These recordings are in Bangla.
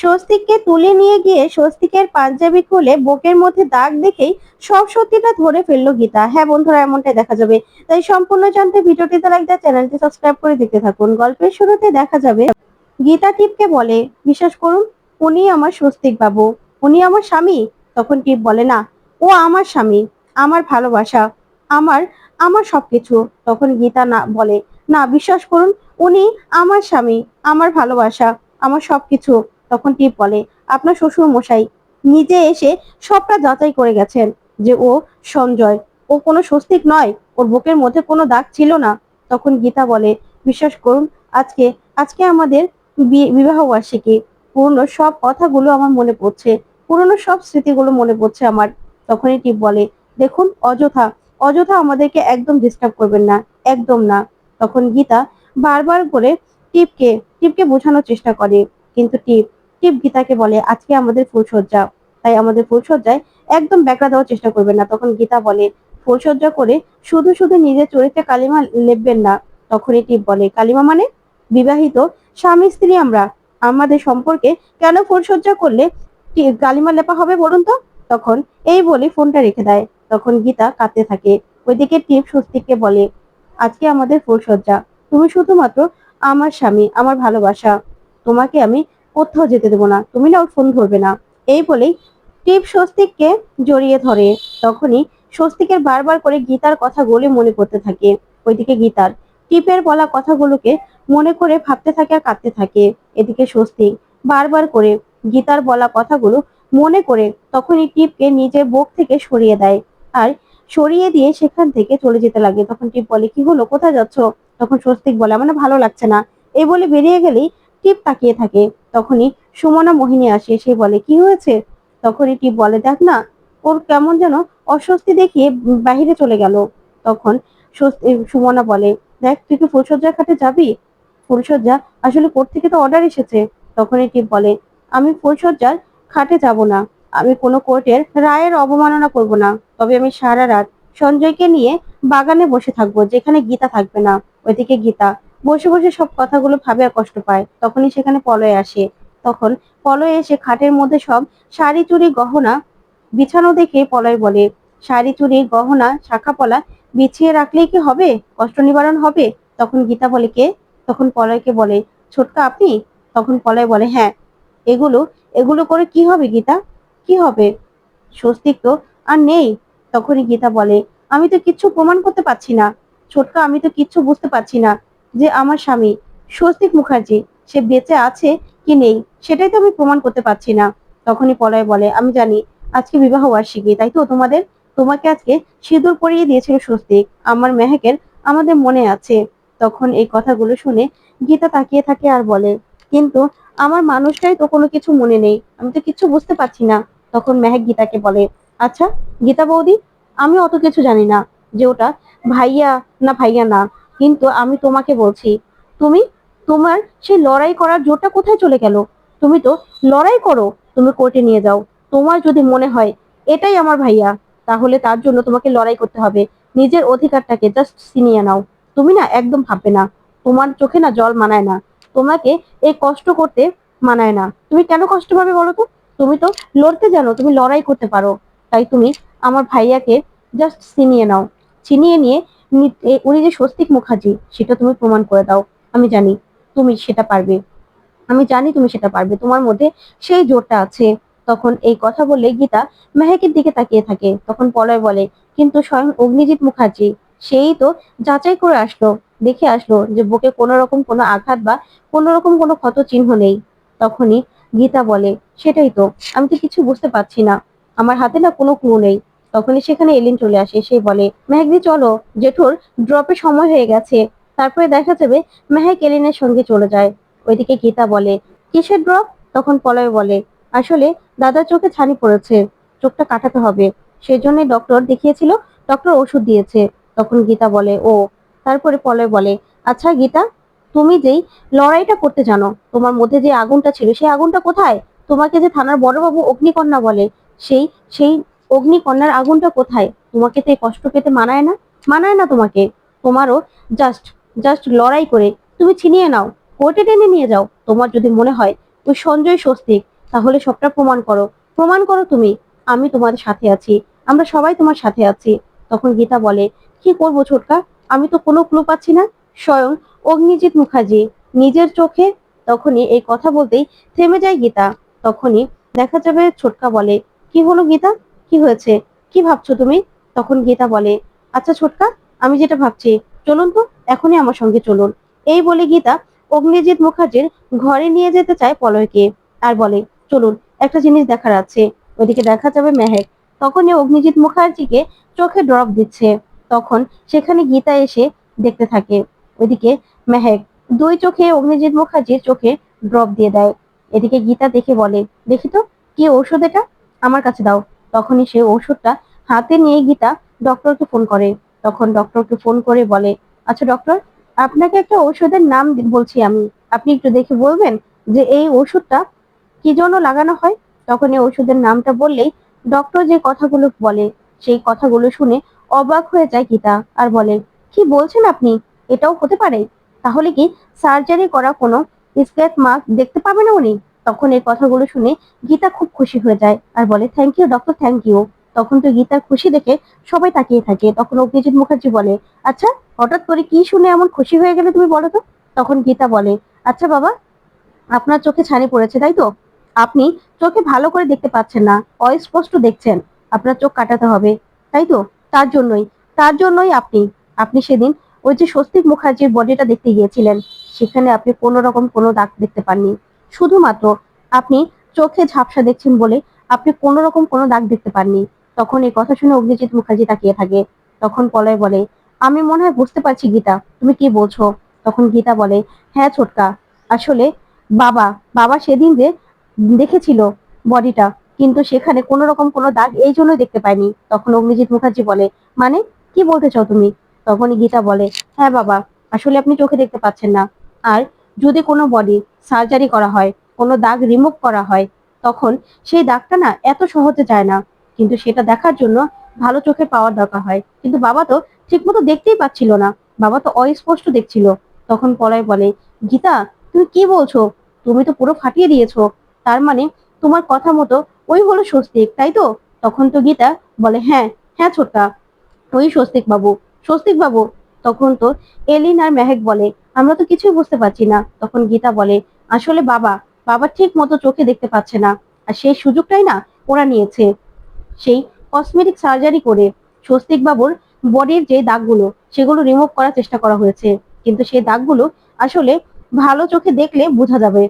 স্বস্তিককে তুলে নিয়ে গিয়ে স্বস্তিকের পাঞ্জাবি খুলে বুকের মধ্যে দাগ দেখেই সব সত্যিটা ধরে ফেলল গীতা। হ্যাঁ বন্ধুরা, এমনটাই দেখা যাবে। তাই সম্পূর্ণ জানতে ভিডিওটিতে লাইক দেয় চ্যানেলটি সাবস্ক্রাইব করে দেখতে থাকুন। গল্পের শুরুতে দেখা যাবে, গীতা টিপকে বলে, বিশ্বাস করুন, উনি আমার স্বস্তিক বাবু। উনি আমার স্বামী। তখন টিপ বলে, না, ও আমার স্বামী, আমার ভালোবাসা, আমার আমার সবকিছু। তখন গীতা না বলে, না, বিশ্বাস করুন, উনি আমার স্বামী, আমার ভালোবাসা, আমার সবকিছু। তখন টিপ বলে, আপনার শ্বশুর মশাই নিজে এসে সবটা যাচাই করে গেছেন যে ও সঞ্জয়। ও কোনো স্বস্তিক নয়, ওর বুকের মধ্যে কোনো দাগ ছিল না। তখন গীতা বলে, বিশ্বাস করুন, আজকে আজকে আমাদের বিবাহ বার্ষিকী। পুরনো সব কথাগুলো আমার মনে পড়ছে, পুরনো সব স্মৃতিগুলো মনে পড়ছে আমার। তখনই টিপ বলে, দেখুন, অযথা অযথা আমাদেরকে একদম ডিস্টার্ব করবেন না, একদম না। তখন গীতা বারবার করে টিপকে টিপকে বোঝানোর চেষ্টা করে। কিন্তু টিপ টিপ গীতাকে বলে, আজকে আমাদের ফুলসজ্জা তাই আমাদের ফুলসজ্জায় একদম ব্যাকড়া দেওয়ার চেষ্টা করবেন না। তখন গীতা বলে ফুলসজ্জা করে শুধু শুধু নিজের চরিত্রে কালিমা লেপবেন না। তখনই টিপ বলে, কালিমা মানে? বিবাহিত স্বামী স্ত্রী আমরা, আমাদের সম্পর্কে কেন ফুলসজ্জা করলে কালিমা লেপা হবে বলুন তো? তখন এই বলে ফোনটা রেখে দেয়। তখন গীতা কাঁদতে থাকে। ওইদিকে টিপ স্বস্তিককে বলে, আজকে আমাদের ফুলসজ্জা তুমি শুধুমাত্র আমার স্বামী, আমার ভালোবাসা। তোমাকে আমি কোথাও যেতে দেবো না, তুমি না ওর ফোন ধরবে না। এই বলেই টিপ স্বস্তিককে জড়িয়ে ধরে। তখনই স্বস্তিকের বারবার করে গীতার কথাগুলো মনে করতে থাকে। ওইদিকে গীতার টিপের বলা কথাগুলোকে মনে করে ভাবতে থাকে আর কাঁদতে থাকে। এদিকে স্বস্তিক বারবার করে গীতার বলা কথাগুলো মনে করে তখনই টিপকে নিজের বুক থেকে সরিয়ে দেয় আর সরিয়ে দিয়ে সেখান থেকে চলে যেতে লাগে। তখন টিপ বলে, কি হলো? কোথায় যাচ্ছ? তখন স্বস্তিক বলে, আমার ভালো লাগছে না। এই বলে বেরিয়ে গেলেই টিপ তাকিয়ে থাকে। তখনই সুমনা মোহিনী আসে সে বলে, কি হয়েছে? তখনই টিপ বলে, দেখ না, ওর কেমন যেন অস্বস্তি দেখিয়ে বাহিরে চলে গেল। তখন সুমনা বলে, দেখ, তুই কি ফুলসজ্জার খাটে যাবি? ফুলসজ্জা আসলে কোর্ট থেকে তো অর্ডার এসেছে। তখনই টিপ বলে, আমি ফুলসজ্জার খাটে যাব না। আমি কোনো কোর্টের রায়ের অবমাননা করব না। তবে আমি সারা রাত সঞ্জয়কে নিয়ে বাগানে বসে থাকব, যেখানে গীতা থাকবে না। ওইদিকে গীতা বসে বসে সব কথাগুলো ভাবে কষ্ট পায়। তখনই সেখানে পলয় আসে। তখন পলয় এসে খাটের মধ্যে সব শাড়ি চুরি গহনা বিছানো দেখে পলয় বলে, শাড়ি চুরি গহনা, শাখা পলা বিছিয়ে রাখলেই কি হবে? কষ্ট নিবারণ হবে? তখন গীতা বলে, কে? তখন পলয়কে বলে, ছোটকা আপনি? তখন পলয় বলে হ্যাঁ এগুলো এগুলো করে কি হবে গীতা? কি হবে? স্বস্তিক তো আর নেই। তখনই গীতা বলে, আমি তো কিচ্ছু প্রমাণ করতে পারছি না। ছোটকা, আমি তো কিচ্ছু বুঝতে পারছি না। যে আমার স্বামী স্বস্তিক মুখার্জি, সে বেঁচে আছে কি নেই সেটাই তো আমি প্রমাণ করতে পারছি না। তখনই পলয় বলে, আমি জানি আজকে বিবাহ বার্ষিকী, তাই তো তোমাদের? তোমাকে আজকে সিঁদুর পরিয়ে দিয়েছিল স্বস্তিক, আমার মেহেকের আমাদের মনে আছে। তখন এই কথাগুলো শুনে গীতা তাকিয়ে থাকে আর বলে, কিন্তু আমার মানুষটাই তো কোনো কিছু মনে নেই, আমি তো কিছু বুঝতে পারছি না। তখন মেহেক গীতাকে বলে আচ্ছা গীতা বৌদি, আমি অত কিছু জানি না যে ওটা ভাইয়া না ভাইয়া না। কিন্তু আমি তোমাকে বলছি, তুমি তোমার সেই লড়াই করার জোরটা কোথায় চলে গেল? তুমি তো লড়াই করো, তুমি কোর্টে নিয়ে যাও। তোমার যদি মনে হয়, এটাই আমার ভাইয়া, তাহলে তার জন্য তোমাকে লড়াই করতে হবে। নিজের অধিকারটাকে জাস্ট ছিনিয়ে নাও। তুমি না একদম ভাববে না। তোমার চোখে না জল মানায় না। তোমাকে এই কষ্ট করতে মানায় না। তুমি কেন কষ্ট পাবে বলো তো? তুমি তো লড়তে জানো, তুমি লড়াই করতে পারো। তাই তুমি আমার ভাইয়াকে জাস্ট ছিনিয়ে নাও। ছিনিয়ে নিয়ে উনি যে স্বস্তিক মুখার্জি, সেটা তুমি প্রমাণ করে দাও। আমি জানি তুমি সেটা পারবে। আমি জানি তুমি সেটা পারবে। তোমার মধ্যে সেই জোরটা আছে। তখন এই কথা বলে গীতা মেহেকের দিকে তাকিয়ে থাকে। তখন পলয় বলে, কিন্তু স্বয়ং অগ্নিজিৎ মুখার্জি, সেই তো যাচাই করে আসলো, দেখে আসলো যে বুকে কোনো রকম কোনো আঘাত বা কোনো রকম কোনো ক্ষত চিহ্ন নেই। তখনই গীতা বলে, সেটাই তো, আমি তো কিছু বুঝতে পারছি না। আমার হাতে না কোনো ক্লু নেই। তখনই সেখানে এলিন চলে আসে। সে বলে, মেহেকদি, চলো। জেঠুর ড্রপে সময় হয়ে গেছে। তারপরে দেখা যাবে মেহেক এলিনের সঙ্গে চলে যায়। ওইদিকে গীতা বলে, কিসের ড্রপ তখন পলয় বলে, আসলে দাদার চোখে ছানি পড়েছে। চোখটা কাটাতে হবে। সেই জন্য ডক্টর দেখিয়েছিল ডক্টর ওষুধ দিয়েছে। তখন গীতা বলে, ও। তারপরে পলয় বলে আচ্ছা গীতা, তুমি যেই লড়াইটা করতে জানো, তোমার মধ্যে যে আগুনটা ছিল, সেই আগুনটা কোথায়? তোমাকে যে থানার বড়বাবু অগ্নিকন্যা বলে, সেই সেই অগ্নিকন্যার আগুনটা কোথায়? তোমাকে তো এই কষ্ট পেতে মানায় না? মানায় না তোমাকে। তোমারও জাস্ট জাস্ট লড়াই করে তুমি ছিনিয়ে নাও। কোর্টে টেনে নিয়ে যাও। তোমার যদি মনে হয় ওই সঞ্জয় স্বস্তিক, তাহলে সবটা প্রমাণ করো। প্রমাণ করো তুমি, আমি তোমাদের সাথে আছি। আমরা সবাই তোমার সাথে আছি। তখন গীতা বলে, কি করব ছোটকা? আমি তো কোনো ক্লু পাচ্ছি না। স্বয়ং অগ্নিজিৎ মুখার্জি নিজের চোখে তখনই এই কথা বলতেই থেমে যায় গীতা। তখনই দেখা যাবে ছোটকা বলে, কি হলো গীতা? কি হয়েছে? কি ভাবছ তুমি? তখন গীতা বলে আচ্ছা ছোটকা, আমি যেটা ভাবছি, চলুন তো, এখনই আমার সঙ্গে চলুন। এই বলে গীতা অগ্নিজিৎ মুখার্জির ঘরে নিয়ে যেতে চায় পলয়কে আর বলে, চলুন, একটা জিনিস দেখার আছে। ওদিকে দেখা যাবে মেহেক তখনই অগ্নিজিৎ মুখার্জিকে চোখে ড্রপ দিচ্ছে। তখন সেখানে গীতা এসে দেখতে থাকে। ওইদিকে মেহেক দুই চোখে অগ্নিজিৎ মুখার্জির চোখে ড্রপ দিয়ে দেয়। এদিকে গীতা দেখে বলে, দেখি তো, কি ঔষধ এটা? আমার কাছে দাও। তখনই সে ঔষধটা হাতে নিয়ে গীতা ডক্টরকে ফোন করে। তখন ডক্টরকে ফোন করে বলে আচ্ছা ডক্টর, আপনাকে একটা ঔষধের নাম বলছি আমি। আপনি একটু দেখে বলবেন যে এই ওষুধটা কি জন্য লাগানো হয়? তখন এই ওষুধের নামটা বললেই ডক্টর যে কথাগুলো বলে, সেই কথাগুলো শুনে অবাক হয়ে যায় গীতা আর বলে, কি বলছেন আপনি? এটাও হতে পারে। তাহলে কি সার্জারি করা কোনো স্কেচ মার্ক দেখতে পাবে না উনি? তখন এই কথাগুলো শুনে গীতা খুব খুশি হয়ে যায় আর বলে thank you doctor thank you তখন তো গীতার খুশি দেখে সবাই তাকিয়ে থাকে। তখন অগ্নিজিৎ মুখার্জি বলে আচ্ছা হঠাৎ করে কি শুনে এমন খুশি হয়ে গেলে তুমি বলো তো? তখন গীতা বলে আচ্ছা বাবা, আপনার চোখে ছানি পড়েছে, তাই তো? আপনি চোখে ভালো করে দেখতে পাচ্ছেন না, অস্পষ্ট দেখছেন। আপনার চোখ কাটাতে হবে, তাই তো? তার জন্যই তার জন্যই আপনি আপনি সেদিন ওই যে স্বস্তিক মুখার্জির বডিটা দেখতে গিয়েছিলেন। সেখানে আপনি কোনো রকম কোনো দাগ দেখতে পাননি। শুধুমাত্র আপনি চোখে ঝাপসা দেখছেন বলে আপনি কোনো রকম কোনো দাগ দেখতে পাননি। তখন এই কথা শুনে অগ্নিজিৎ মুখার্জি তাকিয়ে থাকে। তখন পলয় বলে, আমি মনে হয় বুঝতে পারছি গীতা, তুমি কি বলছো? তখন গীতা বলে হ্যাঁ ছোটকা, আসলে বাবা বাবা সেদিন যে দেখেছিল বডিটা, কিন্তু সেখানে কোনো রকম কোনো দাগ এই জন্য দেখতে পাইনি। তখন অগ্নিজিৎ মুখার্জি বলে মানে কি বলতে চাও তুমি? তখনই গীতা বলে হ্যাঁ বাবা, আসলে আপনি চোখে দেখতে পাচ্ছেন না। আর যদি কোনো বডি সার্জারি করা হয়, কোনো দাগ রিমুভ করা হয়, তখন সেই দাগটা না এত সহজে যায় না। কিন্তু সেটা দেখার জন্য ভালো চোখে পাওয়ার দরকার হয়। কিন্তু বাবা তো ঠিকমতো দেখতেই পাচ্ছিল না। বাবা তো অস্পষ্ট দেখছিল। তখন পলয় বলে, গীতা, তুমি কি বলছো? তুমি তো পুরো ফাটিয়ে দিয়েছ। তার মানে তোমার কথা মতো ওই হলো স্বস্তিক, তাই তো? তখন তো গীতা বলে হ্যাঁ হ্যাঁ ছোট্টা ওই স্বস্তিক বাবু স্বস্তিক বাবু। তখন তো এলিন আর মেহেক বলে আমরা তো কিছুই বুঝতে পারছি না। তখন গীতা বলে, আসলে বাবা বাবা ঠিক মতো চোখে দেখতে পাচ্ছে না। আর সেই সুযোগটাই না ওরা নিয়েছে। সেই কসমেটিক সার্জারি করে স্বস্তিক বাবুর বডির যে দাগগুলো, সেগুলো রিমুভ করার চেষ্টা করা হয়েছে। কিন্তু সেই দাগগুলো আসলে ভালো চোখে দেখলে বোঝা যাবে।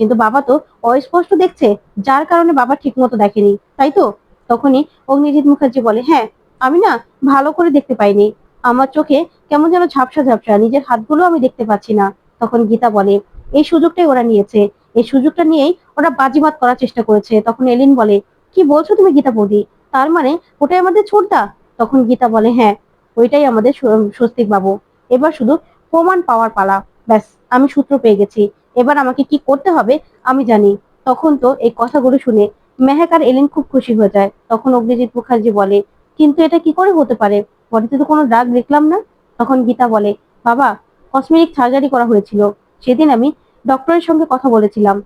কিন্তু বাবা তো অস্পষ্ট দেখছে, যার কারণে বাবা ঠিক মতো দেখেনি, তাই তো? তখনই অগ্নিজিৎ মুখার্জি বলে হ্যাঁ আমি না ভালো করে দেখতে পাইনি। আমার চোখে কেমন যেন ঝাপসা ঝাপসা, নিজের হাতগুলো আমি দেখতে পাচ্ছি না। তখন গীতা বলে, এই সুযোগটাই ওরা নিয়েছে। এই সুযোগটা নিয়েই ওরা বাজিমাত করার চেষ্টা করেছে। তখন এলিন বলে, কি বলছো তুমি গীতা বৌদি? তার মানে ওটাই আমাদের ছোটদা? তখন গীতা বলে হ্যাঁ ওইটাই আমাদের স্বস্তিক বাবু। এবার শুধু প্রমাণ পাওয়ার পালা। ব্যাস, আমি সূত্র পেয়ে গেছি। এবার আমাকে কি করতে হবে আমি জানি। তখন তো এই কথাগুলো শুনে মেহেক আর এলিন খুব খুশি হয়ে যায়। তখন অগ্নিজিৎ মুখার্জি বলে, কিন্তু এটা কি করে হতে পারে? বডিতে তো কোনো দাগ দেখলাম না। তখন গীতা বলে, বাবা কসমেটিক সার্জারি করা হয়েছিল। সেদিন আমি ডক্টরের সঙ্গে কথা বলেছিলাম।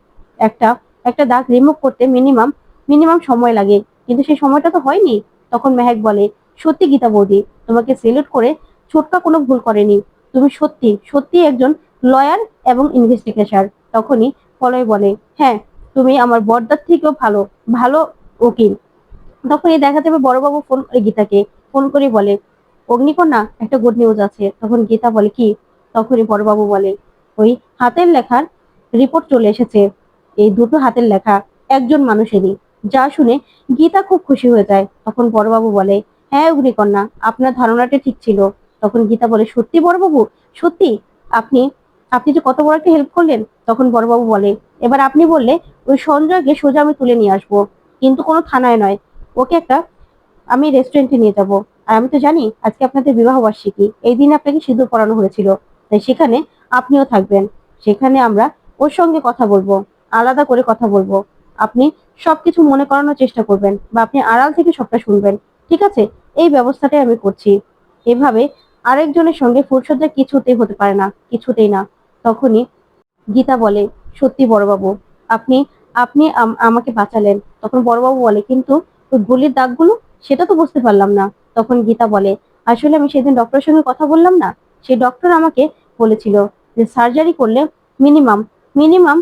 একটা একটা দাগ রিমুভ করতে মিনিমাম মিনিমাম সময় লাগে। কিন্তু সেই সময়টা তো হয়নি। তখন মেহেক বলে, সত্যি গীতা বৌদি, তোমাকে সেলুট করে ছোটকা কোনো ভুল করেনি। তুমি সত্যি সত্যি একজন লয়ার এবং ইনভেস্টিগেশন তখনই পলয় বলে হ্যাঁ তুমি আমার বর্দার থেকেও ভালো ভালো উকিল। তখনই দেখা যাবে বড়বাবু ফোন করে গীতাকে। ফোন করে বলে অগ্নিকন্যা, একটা গুড নিউজ আছে। তখন গীতা বলে, কি? তখনই বড়বাবু বলে, ওই হাতের লেখার রিপোর্ট চলে এসেছে। এই দুটো হাতের লেখা একজন মানুষেরই। যা শুনে গীতা খুব খুশি হয়ে যায়। তখন বড়বাবু বলে হ্যাঁ অগ্নিকন্যা, আপনার ধারণাটা ঠিক ছিল। তখন গীতা বলে, সত্যি বড়বাবু? সত্যি? আপনি আপনি যে কত বড় একটা হেল্প করলেন? তখন বড়বাবু বলে, এবার আপনি বললে ওই সঞ্জয়কে সোজা আমি তুলে নিয়ে আসব। কিন্তু কোনো থানায় নয়। ওকে একটা আমি রেস্টুরেন্টে নিয়ে যাব। আর আমি তো জানি আজকে আপনাদের বিবাহ বার্ষিকী। এই দিন আপনাকে সিঁদুর পরানো হয়েছিল, তাই সেখানে আপনিও থাকবেন। সেখানে আমরা ওর সঙ্গে কথা বলব, আলাদা করে কথা বলব। আপনি সবকিছু মনে করানোর চেষ্টা করবেন বা আপনি আড়াল থেকে সবটা শুনবেন। ঠিক আছে? এই ব্যবস্থাটাই আমি করছি। এভাবে আরেকজনের সঙ্গে ফুলসজ্জা কিছুতেই হতে পারে না, কিছুতেই না। তখনই গীতা বলে, সত্যি বড়বাবু, আপনি আপনি আম- আমাকে বাঁচালেন। তখন বড়বাবু বলে, কিন্তু গুলির দাগগুলো, সেটা তো বুঝতে পারলাম না। তখন গীতা বলে, আসলে আমি সেদিন ডক্টরের সঙ্গে কথা বললাম না? সেই ডক্টর আমাকে বলেছিল যে সার্জারি করলে মিনিমাম মিনিমাম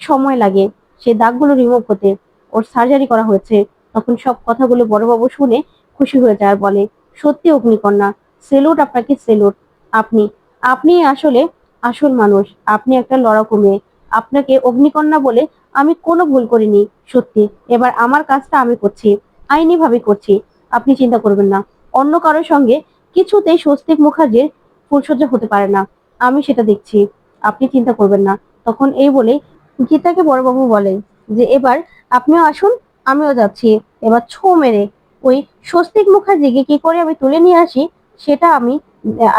সময় লাগে। সেই দাগগুলো রিমুভ হতে, ওর সার্জারি করা হয়েছে। তখন সব কথাগুলো বড়বাবু শুনে খুশি হয়ে যায় আর বলে, সত্যি অগ্নিকন্যা, সেলুট আপনাকে সেলুট। আপনি আপনি আসলে আসল মানুষ। আপনি একটা লড়াকু মেয়ে। আপনাকে অগ্নিকন্যা বলে আমি কোনো ভুল করিনি, সত্যি। এবার আমার কাজটা আমি করছি। আইনি ভাবে করছি। আপনি চিন্তা করবেন না। অন্য কারোর সঙ্গে কিছুতেই স্বস্তিক মুখার্জির ফুলসজ্জা হতে পারে না। আমি সেটা দেখছি। আপনি চিন্তা করবেন না। তখন এই বলে গীতাকে বড়বাবু বলে যে, এবার আপনিও আসুন, আমিও যাচ্ছি। এবার ছো মেরে ওই স্বস্তিক মুখার্জিকে কি করে আমি তুলে নিয়ে আসি, সেটা আমি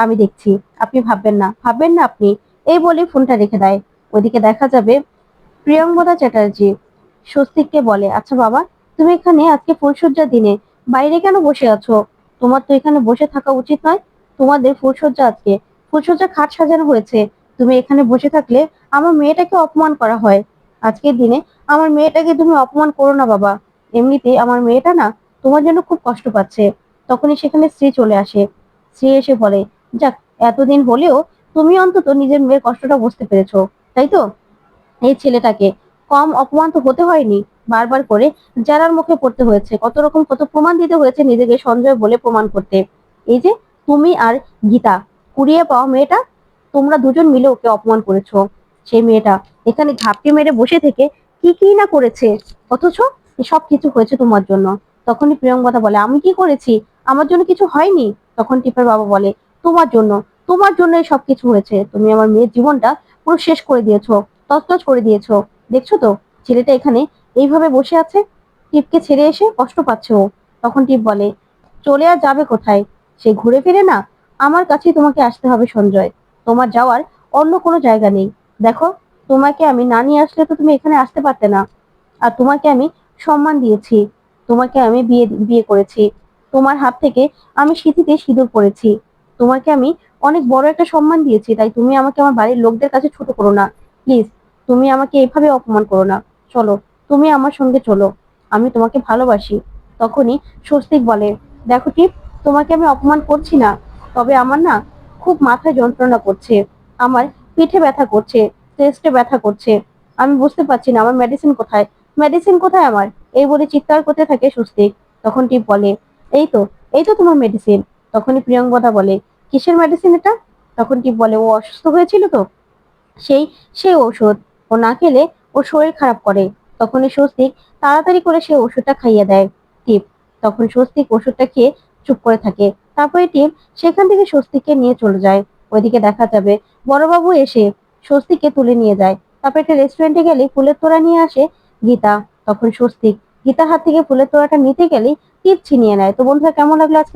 আমি দেখছি। আপনি ভাববেন না ভাববেন না আপনি। এই বলে ফোনটা রেখে দেয়। ওইদিকে দেখা যাবে প্রিয়ঙ্বদা চ্যাটার্জি। স্বস্তিককে বলে আচ্ছা বাবা, তুমি এখানে আজকে ফুলসজ্জার দিনে বাইরে কেন বসে আছো? তোমার তো এখানে বসে থাকা উচিত নয়। তোমাদের ফুলসজ্জা আজকে। ফুলসজ্জা খাট সাজানো হয়েছে। তুমি এখানে বসে থাকলে আমার মেয়েটাকে অপমান করা হয়। আজকের দিনে আমার মেয়েটাকে তুমি অপমান করো না বাবা। এমনিতে আমার মেয়েটা না তোমার জন্য খুব কষ্ট পাচ্ছে। তখনই সেখানে স্ত্রী চলে আসে। স্ত্রী এসে বলে, যাক, এতদিন হলেও তুমি অন্তত নিজের মেয়ের কষ্টটা বুঝতে পেরেছ, তাই তো? এই ছেলেটাকে কম অপমান তো হতে হয়নি। বারবার করে যারার মুখে পড়তে হয়েছে, কত রকম, কত প্রমাণ দিতে হয়েছে নিজেকে সঞ্জয় বলে প্রমাণ করতে। এই যে তুমি আর গীতা, কুড়িয়ে পাওয়া মেয়েটা, তোমরা দুজন মিলে ওকে অপমান করেছ। সেই মেয়েটা এখানে ঘাপটি মেরে বসে থেকে কি কি না করেছে? অথচ সব কিছু হয়েছে তোমার জন্য। তখনই প্রিয়ঙ্গদা বলে, আমি কি করেছি? আমার জন্য কিছু হয়নি? তখন টিপের বাবা বলে, তোমার জন্য তোমার জন্য সব কিছু হয়েছে। তুমি আমার মেয়ের জীবনটা পুরো শেষ করে দিয়েছ, তছনছ করে দিয়েছ। দেখছ তো, ছেলেটা এখানে এইভাবে বসে আছে? টিপকে ছেড়ে এসে কষ্ট পাচ্ছে ও। তখন টিপ বলে, চলে আর যাবে কোথায়? সে ঘুরে ফিরে না? আমার কাছেই তোমাকে আসতে হবে সঞ্জয়। তোমার যাওয়ার অন্য কোনো জায়গা নেই। দেখো, তোমাকে আমি না নিয়ে আসলে তো তুমি এখানে আসতে পারতে না। আর তোমাকে আমি সম্মান দিয়েছি। তোমাকে আমি বিয়ে বিয়ে করেছি। তোমার হাত থেকে আমি সিঁথিতে সিঁদুর পরেছি। তোমাকে আমি অনেক বড় একটা সম্মান দিয়েছি। তাই তুমি আমাকে আমার বাড়ির লোকদের কাছে ছোট করো না। প্লিজ, তুমি আমাকে এভাবে অপমান করো না। চলো তুমি আমার সঙ্গে চলো, আমি তোমাকে ভালোবাসি। তখনই স্বস্তিক বলে, দেখো টিপ তোমাকে আমি অপমান করছি না, তবে আমার না খুব মাথায় যন্ত্রণা করছে, আমার পিঠে ব্যথা করছে চেস্টে ব্যথা করছে। আমি বুঝতে পারছি না, আমার মেডিসিন কোথায়? মেডিসিন কোথায় আমার? এই বলে চিৎকার করতে থাকে স্বস্তিক। তখন টিপ বলে, এই তো এই তো তোমার মেডিসিন তখনই প্রিয়ঙ্বদা বলে, কিসের মেডিসিন এটা? তখন টিপ বলে, ও অসুস্থ হয়েছিল তো? সেই সেই ঔষধ। ও না খেলে ওর শরীর খারাপ করে। তখনই স্বস্তিক তাড়াতাড়ি করে সে ওষুধটা খাইয়ে দেয়। টিপ, তখন স্বস্তিক ওষুধটা খেয়ে চুপ করে থাকে। তারপরে টিপ সেখান থেকে স্বস্তিককে নিয়ে চলে যায়। ওইদিকে দেখা যাবে বড়বাবু এসে স্বস্তিককে তুলে নিয়ে যায়। তারপর একটা রেস্টুরেন্টে গেলে ফুলের তোড়া নিয়ে আসে গীতা। তখন স্বস্তিক গীতার হাত থেকে ফুলের তোড়াটা নিতে গেলেই টিপ ছিনিয়ে নেয়। তো বন্ধুরা, কেমন লাগল